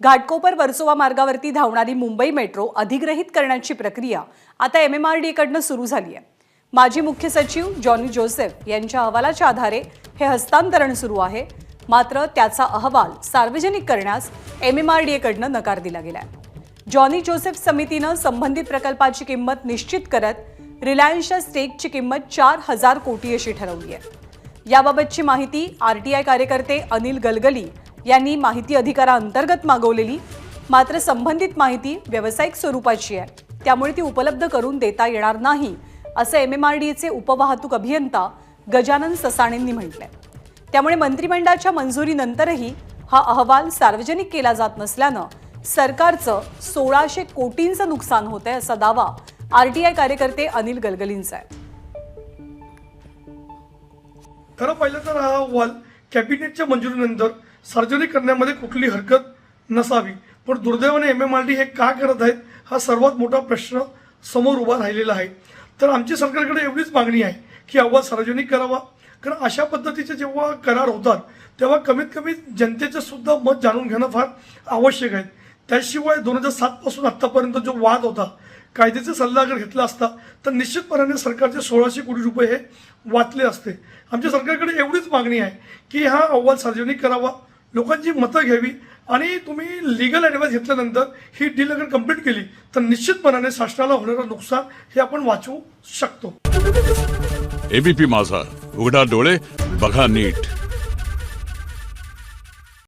घाटकोपर वर्सोवा मार्गावरती धावणारी मुंबई मेट्रो अधिग्रहित करण्याची प्रक्रिया आता एम एम आर डीकडनं सुरू झाली आहे. माजी मुख्य सचिव जॉनी जोसेफ यांच्या अहवालाच्या आधारे हे हस्तांतरण सुरू आहे. मात्र त्याचा अहवाल सार्वजनिक करण्यास एम एम आर डीएकडनं नकार दिला गेलाय जॉनी जोसेफ समितीनं संबंधित प्रकल्पाची किंमत निश्चित करत रिलायन्सच्या स्टेकची किंमत चार हजार कोटी अशी ठरवली आहे. याबाबतची माहिती आरटीआय कार्यकर्ते अनिल गलगली यांनी माहिती अधिकाराअंतर्गत मागवलेली मात्र संबंधित माहिती व्यावसायिक स्वरूपाची आहे. त्यामुळे ती उपलब्ध करून देता येणार नाही असं एम एम आर डीचे उपवाहतूक अभियंता गजानन ससाणेंनी म्हटलंय. त्यामुळे मंत्रिमंडळाच्या मंजुरीनंतरही हा अहवाल सार्वजनिक केला जात नसल्यानं सरकारचं सोळाशे कोटींचं नुकसान होतंय असा दावा आरटीआय कार्यकर्ते अनिल गलगलींचा आहे. खरं पाहिलं तर हा अहवाल कॅबिनेटच्या मंजुरीनंतर सार्वजनिक करण्यामध्ये कुठली हरकत नसावी. पण दुर्दैवाने एम एम आर डी हे का करत आहेत हा सर्वात मोठा प्रश्न समोर उभा राहिलेला आहे. तर आमची सरकारकडे एवढीच मागणी आहे की अव्वा सार्वजनिक करावा. कारण अशा पद्धतीचे जेव्हा करार होतात तेव्हा कमीत कमी जनतेचं सुद्धा मत जाणून घेणं फार आवश्यक आहे. त्याशिवाय दोन हजार सातपासून आत्तापर्यंत जो वाद होता कायद्याचा सल्ला जर घेतला असता तर निश्चितपणाने सरकारचे सोळाशे कोटी रुपये हे वाचले असते. आमच्या सरकारकडे एवढीच मागणी आहे की हा अहवाल सार्वजनिक करावा लोकांची मतं घ्यावी आणि तुम्ही लिगल ॲडवाईस घेतल्यानंतर ही डील अगर कंप्लीट केली तर निश्चितपणाने शासनाला होणारं नुकसान हे आपण वाचवू शकतो. एबीपी माझा उघडा डोळे बघा नीट.